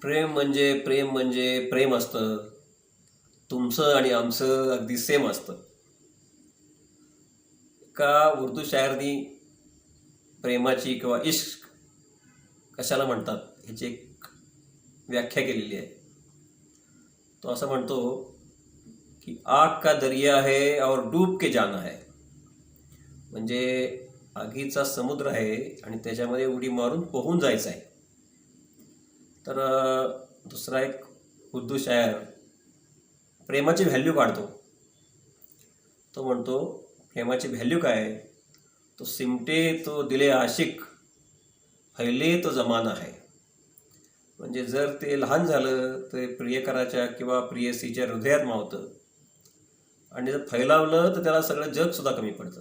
प्रेम म्हणजे प्रेम म्हणजे प्रेम असतं. तुमचं आणि आमचं अगदी सेम असतं. का उर्दू शायरनी प्रेमाची किंवा इश्क कशाला म्हणतात ह्याची एक व्याख्या केलेली आहे. तो असं म्हणतो की आग का दर्या है और डूब के जाना है. म्हणजे आगीचा समुद्र आहे आणि त्याच्यामध्ये उडी मारून पोहून जायचं आहे. तर दुसरा एक उर्दू शायर प्रेमाची व्हॅल्यू काढतो. तो म्हणतो प्रेमाची व्हॅल्यू काय? तो सिमटे तो दिले आशिक फैले तो जमाना आहे. म्हणजे जर ते लहान झालं तर प्रियकराच्या किंवा प्रियसीच्या हृदयात मावतं. आणि जर फैलावलं तर त्याला सगळं जग सुद्धा कमी पडतं.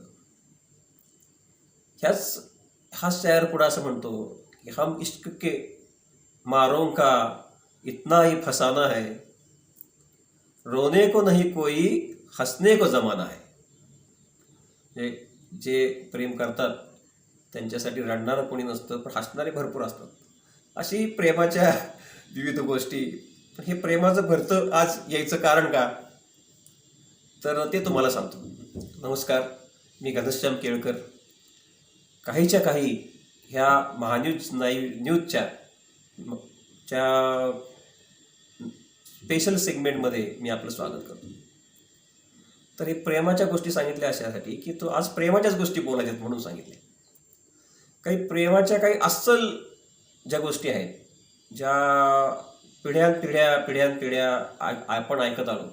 ह्याच हा शायर पुढं असं म्हणतो की हम इश्क के मारों का इतना ही फसाना है। रोने को नहीं कोई हसने को जमाना है। जे जे प्रेम करतात त्यांच्यासाठी रडणारं कोणी नसतं पण हसणारे भरपूर असतात. अशी प्रेमाच्या विविध गोष्टी. हे प्रेमाचं भरतं आज यायचं कारण का? तर ते तुम्हाला सांगतो. नमस्कार मी घनश्याम केळकर. काहीच्या काही ह्या महान्यूज नाई न्यूजच्या च्या स्पेशल सेगमेंटमध्ये मी आपलं स्वागत करतो. तर हे प्रेमाच्या गोष्टी सांगितल्या अशासाठी की तो आज प्रेमाच्याच गोष्टी बोलायच्यात म्हणून सांगितले. काही प्रेमाच्या काही अस्सल ज्या गोष्टी आहेत ज्या पिढ्यान पिढ्या पिढ्यान पिढ्या आपण ऐकत आलो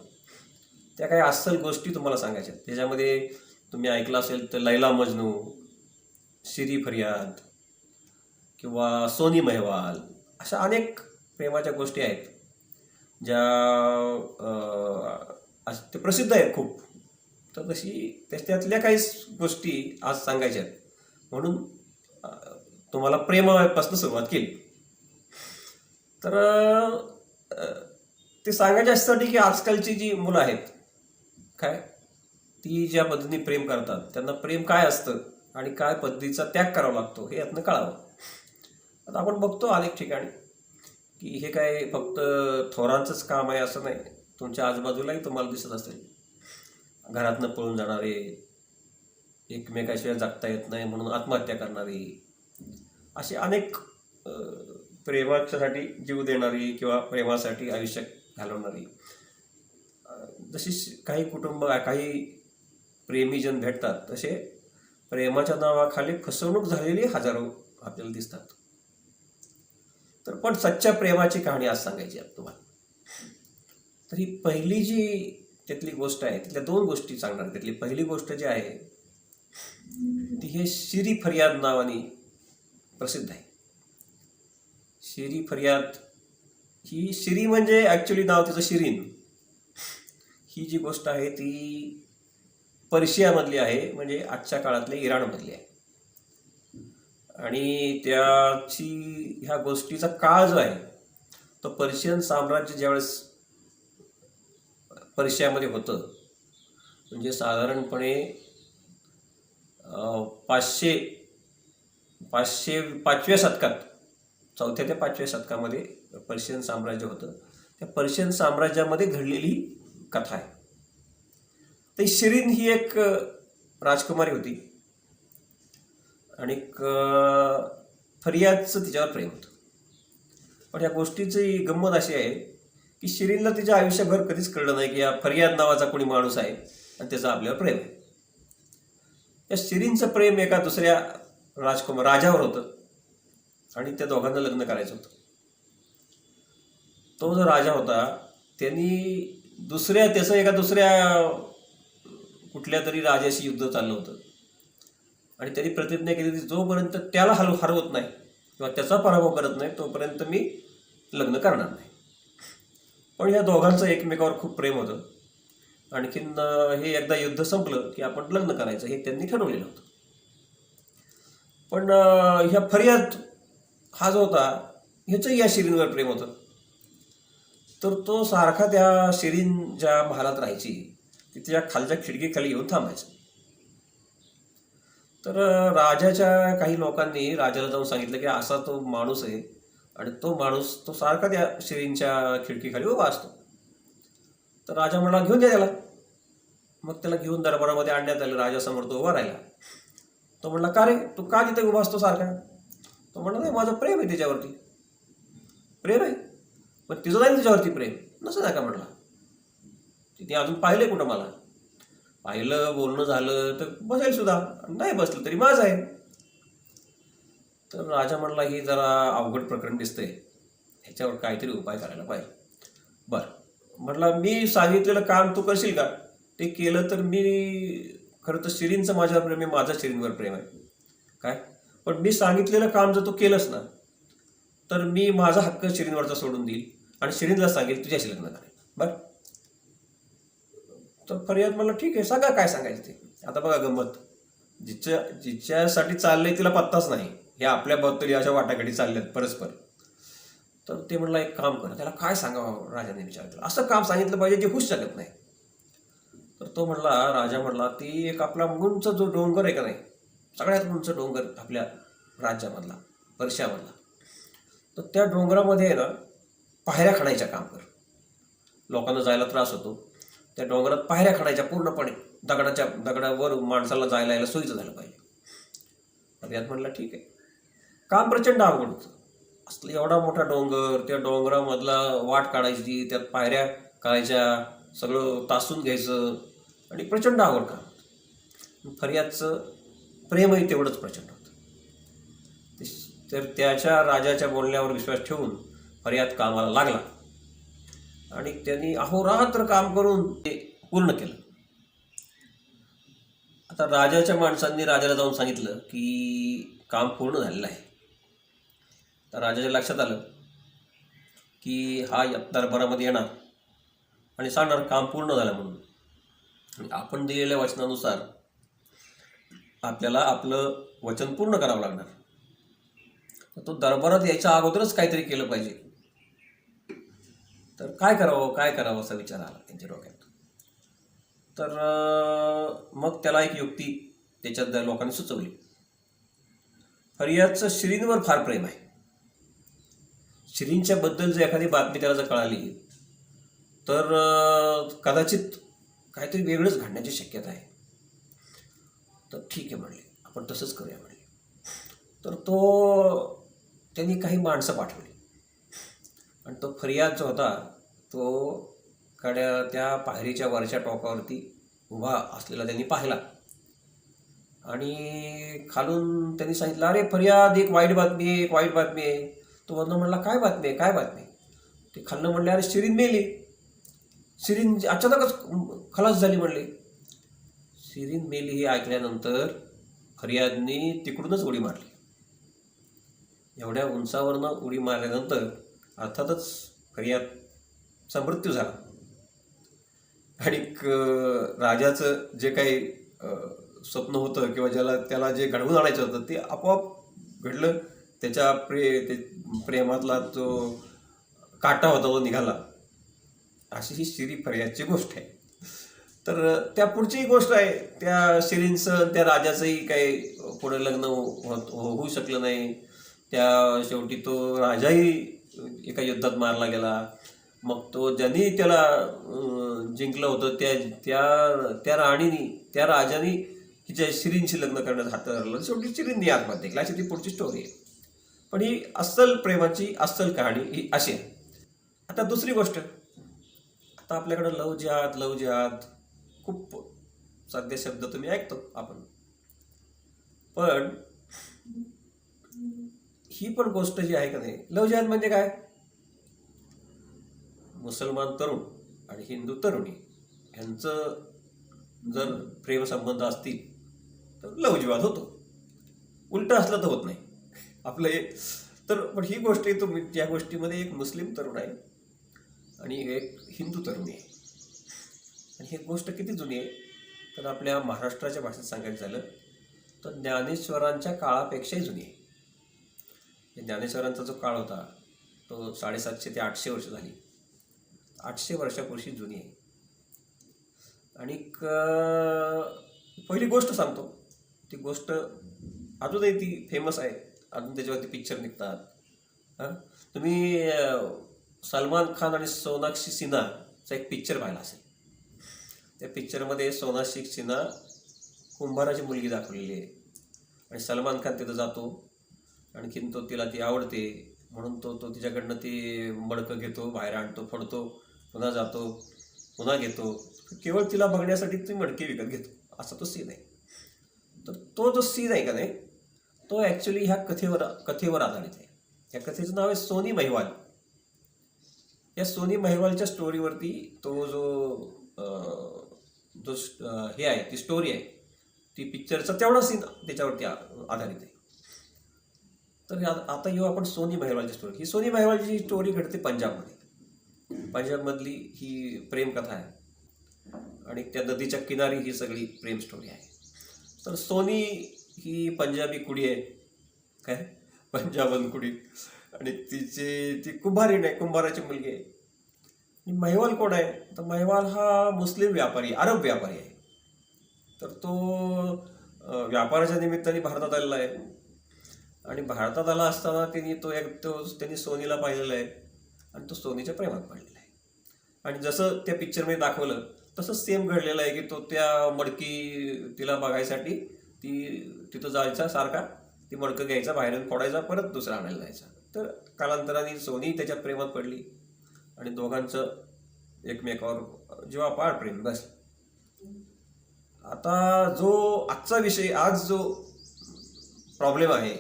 त्या काही अस्सल गोष्टी तुम्हाला सांगायच्या त्याच्यामध्ये तुम्ही ऐकलं असेल तर लैला मजनू शिरी फरियाद किंवा सोनी मेहवाल अशा अनेक प्रेमाच्या गोष्टी आहेत ज्या अस- ते प्रसिद्ध आहेत खूप. तर तशी त्यातल्या काही गोष्टी आज सांगायच्या आहेत. म्हणून तुम्हाला प्रेमापासून सुरुवात केली. तर ते सांगायच्या यासाठी की आजकालची जी मुलं आहेत काय? ती ज्या पद्धतीने प्रेम करतात त्यांना प्रेम काय असतं आणि काय पद्धतीचा त्याग करावा लागतो हे यातनं कळावं. आता आपण बघतो अनेक ठिकाणी की हे काय फक्त थोरांचंच काम आहे असं नाही. तुमच्या आजूबाजूलाही तुम्हाला दिसत असेल. घरातनं पळून जाणारे एकमेकाशिवाय जगता येत नाही म्हणून आत्महत्या करणारी असे अनेक प्रेमाच्यासाठी जीव देणारी किंवा प्रेमासाठी आयुष्य घालवणारी. जशी श- काही कुटुंब काही प्रेमीजन भेटतात तसे प्रेमाच्या नावाखाली फसवणूक झालेली हजारो आपल्याला दिसतात. तर पण सच्च्या प्रेमाची कहाणी आज सांगायची आहे तुम्हाला? तर ही पहिली जी त्यातली गोष्ट आहे तिथल्या दोन गोष्टी सांगणार त्यातली पहिली गोष्ट जी आहे ती हे शिरी फरियाद नावाने प्रसिद्ध आहे. शिरी फरियाद ही शिरी म्हणजे ॲक्च्युली नाव तिचं शिरीन. ही जी गोष्ट आहे ती पर्शियामधली आहे म्हणजे आजच्या काळातली इराणमधली आहे. आणि त्याची ह्या गोष्टीचा काळ जो आहे तो पर्शियन साम्राज्य ज्यावेळेस पर्शियामध्ये होतं म्हणजे साधारणपणे पाचशे पाचशे पाचव्या शतकात चौथ्या ते पाचव्या शतकामध्ये पर्शियन साम्राज्य होतं. त्या पर्शियन साम्राज्यामध्ये घडलेली कथा आहे. तर शिरीन ही एक राजकुमारी होती. आणि फरियादचं तिच्यावर प्रेम होतं. पण या गोष्टीची गंमत अशी आहे की शिरीनला तिच्या आयुष्यभर कधीच कळलं नाही की या फरियाद नावाचा कोणी माणूस आहे आणि त्याचं आपल्यावर प्रेम आहे. या शिरीनचं प्रेम एका दुसऱ्या राजकुमार राजावर होतं आणि त्या दोघांना लग्न करायचं होतं. तो जो राजा होता त्यांनी दुसऱ्या त्याचं एका दुसऱ्या कुठल्या तरी राजाशी युद्ध चाललं होतं. आणि त्यांनी प्रतिज्ञा केली की जोपर्यंत त्याला हल हरवत नाही किंवा त्याचा पराभव करत नाही तोपर्यंत मी लग्न करणार नाही. पण या दोघांचं एकमेकावर खूप प्रेम होतं. आणखीन हे एकदा युद्ध संपलं की आपण लग्न करायचं हे त्यांनी ठरवलेलं होतं. पण ह्या फरियाद हा जो होता ह्याचंही या शिरींवर प्रेम होतं. तर तो सारखा त्या शिरीन ज्या महालात राहायची तिच्या खालच्या खिडकीखाली येऊन थांबायचा. तर राजाच्या काही लोकांनी राजाला जाऊन सांगितलं की असा तो माणूस आहे आणि तो माणूस तो सारखा त्या शिरींच्या खिडकीखाली उभा असतो. तर राजा म्हणला घेऊन द्या त्याला. मग त्याला घेऊन दरबारामध्ये आणण्यात आलं. राजासमोर तो उभा राहिला. तो म्हणला का रे? तू का तिथे उभा असतो सारखा? तो म्हणला नाही माझं प्रेम आहे त्याच्यावरती प्रेम आहे? पण तिचं नाही तिच्यावरती प्रेम? नसं नाही का? म्हणला. तिने अजून पाहिलंय कुठं मला? पाहिलं बोलणं झालं तर बसेल सुद्धा. नाही बसलं तरी माझं आहे. तर राजा म्हणला ही जरा अवघड प्रकरण दिसतंय. ह्याच्यावर काहीतरी उपाय करायला पाहिजे. बरं. म्हटलं मी सांगितलेलं काम तू करशील का? ते केलं तर मी खरं तर शिरींचं माझ्यावर प्रेम आहे माझं शिरींवर प्रेम आहे. काय? पण मी सांगितलेलं काम जर तू केलंस ना तर मी माझा हक्क शिरींवरचा सोडून देईल आणि शिरींला सांगेल तुझ्याशी लग्न करेल बरं. तर फरियाद म्हणलं ठीक आहे सांगा काय सांगायचं ते. आता बघा गंमत. जिच्या जिच्यासाठी चाललंय तिला पत्ताच नाही. हे आपल्या बद्दल अशा वाटाघाटी चालल्यात परस्पर. तर ते म्हणलं एक काम कर त्याला काय सांगावं राजाने विचारलं असं काम सांगितलं पाहिजे जे होऊच शकत नाही. तर तो म्हणला राजा म्हणला ती एक आपला उंच जो डोंगर आहे का नाही सगळ्यात उंच डोंगर आपल्या राज्यामधला वर्षामधला तर त्या डोंगरामध्ये आहे ना पायऱ्या खणायच्या काम कर. लोकांना जायला त्रास होतो. त्या डोंगरात पायऱ्या खणायच्या पूर्णपणे. दगडाच्या दगडावर माणसाला जायला यायला सोयीचं झालं पाहिजे. तर यात म्हटलं ठीक आहे. काम प्रचंड अवघड होतं. असलं एवढा मोठा डोंगर त्या डोंगरामधला वाट काढायची त्यात पायऱ्या करायच्या सगळं तासून घ्यायचं आणि प्रचंड आवड काम फर्यादचं प्रेमही तेवढंच प्रचंड होतं. ते- तर त्याच्या राजाच्या बोलण्यावर विश्वास ठेवून फर्याद कामाला लागला. आणि त्यांनी अहोरात्र काम करून ते पूर्ण केलं. आता राजाच्या माणसांनी राजाला जाऊन सांगितलं की काम पूर्ण झालेलं आहे. तर राजाच्या लक्षात आलं की हा या दरबारामध्ये येणार आणि सांगणार काम पूर्ण झालं म्हणून. आणि आपण दिलेल्या वचनानुसार आपल्याला आपलं वचन पूर्ण करावं लागणार. तर तो दरबारात यायच्या अगोदरच काहीतरी केलं पाहिजे. तर काय करावं काय करावं असा विचार आला त्यांच्या डोक्यात. तर मग त्याला एक युक्ती त्याच्यात लोकांनी सुचवली. फरियादचं श्रींवर फार प्रेम आहे. श्रींच्या बद्दल जर एखादी बातमी त्याला जर कळाली तर कदाचित काहीतरी वेगळंच घडण्याची शक्यता आहे. तर ठीक आहे म्हणले आपण तसंच करूया म्हणले. तर तो त्यांनी काही माणसं पाठवली. आणि तो फरियाद जो होता तो कड्या त्या पायरीच्या वरच्या टोकावरती उभा असलेला त्यांनी पाहिला. आणि खालून त्यांनी सांगितलं अरे फरियाद एक वाईट बातमी आहे एक वाईट बातमी आहे. तो वरनं म्हणला काय बातमी आहे काय बातमी ते खालनं म्हणले अरे शिरीन मेली. शिरीन अचानकच खलास झाली म्हणले. शिरीन मेली हे ऐकल्यानंतर फरियादनी तिकडूनच उडी मारली. एवढ्या उंचावरनं उडी मारल्यानंतर अर्थातच फरियादचा मृत्यू झाला. आणि राजाचं जे काही स्वप्न होतं किंवा ज्याला त्याला जे घडवून आणायचं होतं ते आपोआप घडलं. त्याच्या प्रे ते प्रेमातला जो काटा होता तो निघाला. अशी ही शिरी फरियादची गोष्ट आहे. तर त्या पुढचीही गोष्ट आहे. त्या शिरींचं त्या राजाचंही काही पुढे लग्न होत होऊ शकलं नाही. त्या शेवटी तो राजाही एका युद्धात मारला गेला. मग तो ज्यांनी त्याला जिंकलं होतं त्या त्या त्या राणीनी त्या राजानी हिच्या शिरींशी लग्न करण्यात हात धरलं. शेवटी शिरींनी आत्महत्या केली. अशी ती पुढची स्टोरी आहे. पण ही अस्सल प्रेमाची अस्सल कहाणी ही अशी आहे. आता दुसरी गोष्ट. आता आपल्याकडं लव जिहाद लव जिहाद खूप साध्य शब्द तुम्ही ऐकतो आपण. पण ही पण गोष्ट जी आहे का नाही लव जिहाद म्हणजे काय? मुसलमान तरुण आणि हिंदू तरुणी यांचं जर प्रेमसंबंध असतील तर लव जिहाद होतो. उलटं असलं तर होत नाही. आपलं हे तर पण ही गोष्ट आहे तुम्ही या गोष्टीमध्ये एक मुस्लिम तरुण आहे आणि एक हिंदू तरुणी आहे. आणि ही गोष्ट किती जुनी आहे? तर आपल्या महाराष्ट्राच्या भाषेत सांगायचं झालं तर ज्ञानेश्वरांच्या काळापेक्षाही जुनी आहे. ज्ञानेश्वरांचा जो काळ होता तो साडेसातशे ते आठशे वर्ष झाली. आठशे वर्षापूर्वी जुनी आहे. आणि पहिली गोष्ट सांगतो. ती गोष्ट अजूनही ती फेमस आहे. अजून त्याच्यावरती पिक्चर निघतात. हां? तुम्ही सलमान खान आणि सोनाक्षी सिन्हाचा एक पिक्चर पाहिला असेल. त्या पिक्चरमध्ये सोनाक्षी सिन्हा कुंभाराची मुलगी दाखवलेली आहे. आणि सलमान खान तिथं जातो. आणखीन तो तिला ती आवडते. म्हणून तो तो तिच्याकडनं ती मडकं घेतो बाहेर आणतो फोडतो पुन्हा जातो पुन्हा घेतो. केवळ तिला बघण्यासाठी ती मडकी विकत घेतो. असा तो सीन आहे. तर तो जो सीन आहे का नाही तो ॲक्च्युली ह्या कथेवर कथेवर आधारित आहे. या कथेचं नाव आहे सोनी महिवाल. या सोनी महिवालच्या स्टोरीवरती तो जो जो हे आहे ती स्टोरी आहे ती पिक्चरचा तेवढा सीन त्याच्यावरती आधारित आहे. तर आता येऊ आपण सोनी महिवालची स्टोरी ही सोनी महिवालची स्टोरी घडते पंजाबमध्ये. पंजाबमधली ही प्रेमकथा आहे. आणि त्या नदीच्या किनारी ही सगळी प्रेम स्टोरी आहे. तर सोनी ही पंजाबी कुडी आहे. काय? पंजाबन कुडी. आणि तिचे ती कुंभारीण आहे कुंभाराची मुलगी आहे. आणि महिवाल कोण आहे? तर महिवाल हा मुस्लिम व्यापारी अरब व्यापारी आहे. तर तो व्यापाराच्या निमित्ताने भारतात आलेला आहे. आणि भारतात आला असताना त्यांनी तो एक तो त्यांनी सोनीला पाहिलेला आहे आणि तो सोनीच्या प्रेमात पडलेला आहे. आणि जसं त्या पिक्चरमध्ये दाखवलं तसं सेम घडलेलं आहे की तो त्या मडकी तिला बघायसाठी ती तिथं जायचा सारखा ती मडकं घ्यायचा बाहेरून फोडायचा परत दुसरा आणायला जायचा. तर कालांतराने सोनी त्याच्या प्रेमात पडली आणि दोघांचं एकमेकावर जेव्हा पार प्रेम बस आता जो आजचा विषय आज जो प्रॉब्लेम आहे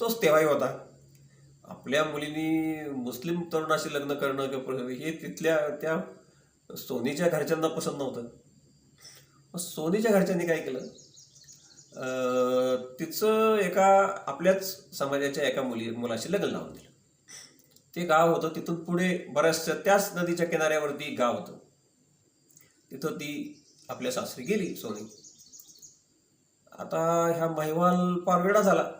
तोच तेव्हाही होता. आपल्या मुलींनी मुस्लिम तरुणाशी लग्न करणं किंवा हे तिथल्या त्या सोनीच्या घरच्यांना पसंत नव्हतं. मग सोनीच्या घरच्यांनी काय केलं? तिचं एका आपल्याच समाजाच्या एका मुली मुलाशी लग्न लावून दिलं. ते गाव होतं तिथून पुढे बऱ्याचशा त्याच नदीच्या किनाऱ्यावरती गाव होतं. तिथं ती आपल्या सासरी गेली सोनी. आता ह्या महिवाल पार वेळा झाला.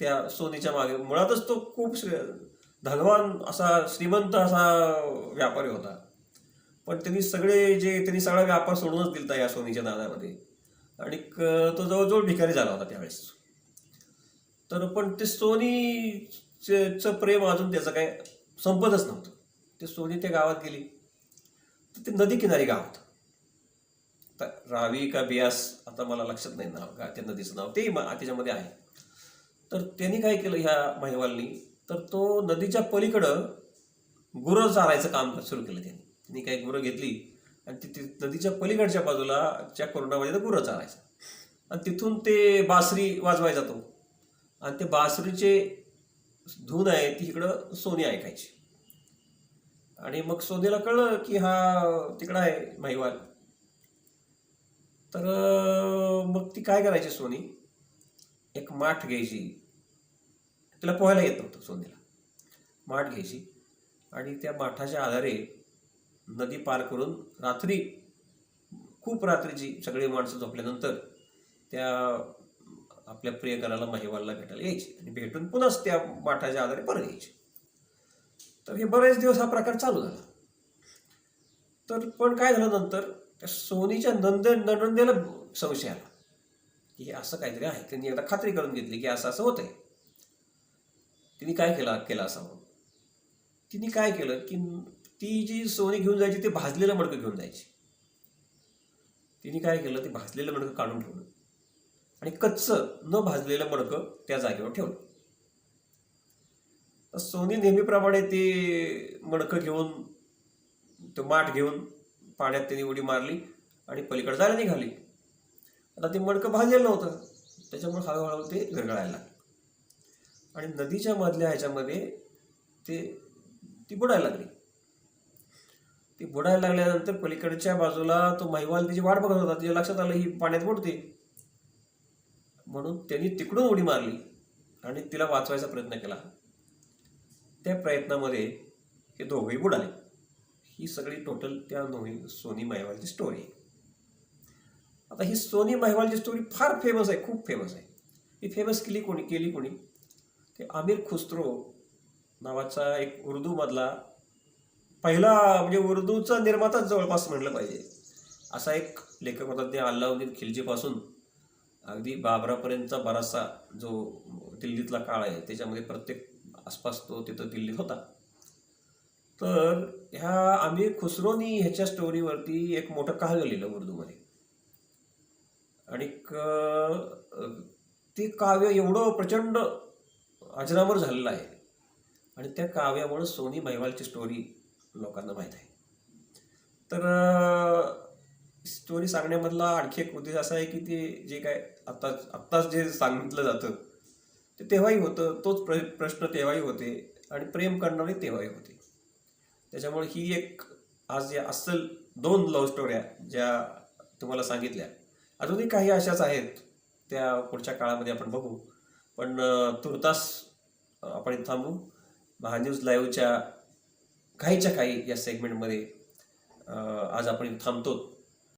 त्या सोनीच्या मागे. मुळातच तो खूप धनवान असा श्रीमंत असा व्यापारी होता. पण त्यांनी सगळे जे त्यांनी सगळा व्यापार सोडूनच दिलता या सोनीच्या नादामध्ये. आणि तो जवळजवळ भिकारी झाला होता त्यावेळेस. तर पण ते सोनीचं प्रेम अजून त्याचं काय संपतच नव्हतं. ते सोनी त्या गावात गेली. तर ते नदी किनारी गाव होतं. तर रावी का बियास आता मला लक्षात नाही नाव का त्या नदीचं नाव तेही मा- त्याच्यामध्ये आहे. तर त्यांनी काय केलं ह्या महिवालनी? तर तो नदीच्या पलीकडं गुरं चारायचं काम सुरू केलं त्यांनी. त्यांनी काही गुरं घेतली आणि तिथे नदीच्या पलीकडच्या बाजूला च्या कोरोनामध्ये तर गुरं चारायचं. आणि तिथून ते बासरी वाजवायचा तो आणि ते बासरीचे धून आहे ती इकडं सोनी ऐकायची. आणि मग सोनीला कळलं की हा तिकडं आहे महिवाल. तर मग ती काय करायची सोनी? एक माठ घ्यायची. तिला पोहायला येत नव्हतं सोनीला माठ घ्यायची आणि त्या माठाच्या आधारे नदी पार करून रात्री खूप रात्रीची सगळी माणसं झोपल्यानंतर त्या आपल्या प्रियकराला महिवालला भेटायला यायची आणि भेटून पुन्हाच त्या माठाच्या आधारे परत यायची. तर हे बरेच दिवस हा प्रकार चालू झाला. तर पण काय झालं नंतर त्या सोनीच्या नंद नंदेला संशय आला. की हे असं काहीतरी आहे. त्यांनी एकदा खात्री करून घेतली की असं असं होतंय. तिने काय केलं केलं असावं तिने काय केलं की ती जी सोनी घेऊन जायची ते भाजलेलं मडकं घेऊन जायची. तिने काय केलं ते भाजलेलं मडकं काढून ठेवलं. आणि कच्चं न भाजलेलं मडकं त्या जागेवर ठेवलं. तर सोनी नेहमीप्रमाणे ते मडकं घेऊन तो माठ घेऊन पाण्यात त्यांनी उडी मारली आणि पलीकडे जायला निघाली आता ते मडकं भाजलेलं नव्हतं. त्याच्यामुळे हळूहळू ते विरघळायला लागलं. आणि नदीच्या मधल्या ह्याच्यामध्ये ते ती बुडायला लागली. ती बुडायला लागल्यानंतर पलीकडच्या बाजूला तो महिवाल तिची वाट बघत होता. तिच्या लक्षात आलं ही पाण्यात बुडते. म्हणून त्यांनी तिकडून उडी मारली आणि तिला वाचवायचा प्रयत्न केला. त्या प्रयत्नामध्ये हे दोघेही बुडाले. ही सगळी टोटल त्या नोही सोनी मायवालची स्टोरी आहे. आता ही सोनी महिवालची स्टोरी फार फेमस आहे खूप फेमस आहे. ही फेमस केली कोणी? केली कोणी? ते आमिर खुसरो नावाचा एक उर्दूमधला पहिला म्हणजे उर्दूचा निर्माताच जवळपास म्हणलं पाहिजे. असा एक लेखक होता ते अल्लाउद्दीन खिलजीपासून अगदी बाबरापर्यंतचा बराचसा जो दिल्लीतला काळ आहे त्याच्यामध्ये प्रत्येक आसपास तो तिथं दिल्लीत होता. तर ह्या आमिर खुसरोनी ह्याच्या स्टोरीवरती एक मोठं काव्य लिहिलं उर्दूमध्ये. आणि ते काव्य एवढं प्रचंड अजरावर झालेलं आहे. आणि त्या काव्यामुळं सोनी महिवालची स्टोरी लोकांना माहीत आहे. तर स्टोरी सांगण्यामधला आणखी एक उद्देश असा आहे की ते जे काय आत्ताच आत्ताच जे सांगितलं जातं ते तेव्हाही होतं. तोच प्र प्रश्न तेव्हाही होते आणि प्रेम करणारे तेव्हाही होते. त्याच्यामुळे ही एक आज या अस्सल दोन लव्ह स्टोऱ्या ज्या तुम्हाला सांगितल्या अजूनही काही अशाच आहेत त्या पुढच्या काळामध्ये आपण बघू. पण तुर्तास आपण थांबू. महान्यूज लाईव्हच्या काहीच्या काही या सेगमेंटमध्ये आज आपण थांबतो